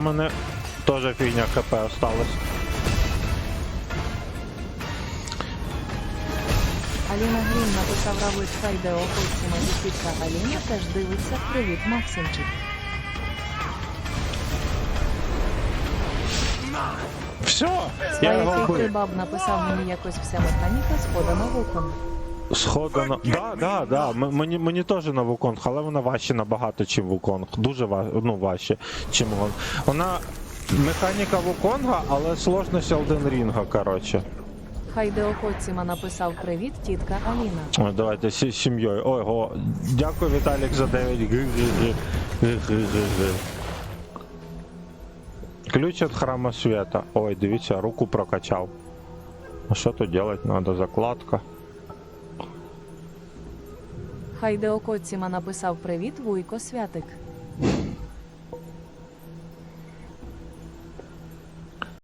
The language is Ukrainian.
У мене теж фігня ХП осталось. Аліна Грін написав равлик Хайдео Хоціма Дітка Аліна теж дивиться. Привіт, Максимчик. Все, я його вбив. Баб написав мені якось вся механіка сходана вухом. Сходу на. Да, да, да. М- Мені, мені теж на Вуконг, але вона важче набагато, чим Вуконг. Дуже ва... ну, важче, чим Вуконг. Вона механіка Вуконга, але сложність Elden Рінга, коротше. Хайдео Хоціма написав Привіт, тітка Аліна. Ой, давайте з сім'єю. Ого, дякую, Віталік, за 9 г Ключ від храма света. Ой, дивіться, руку прокачав. А що тут делать надо? Закладка. Хайдео Коціма написав Привіт, Вуйко Святик.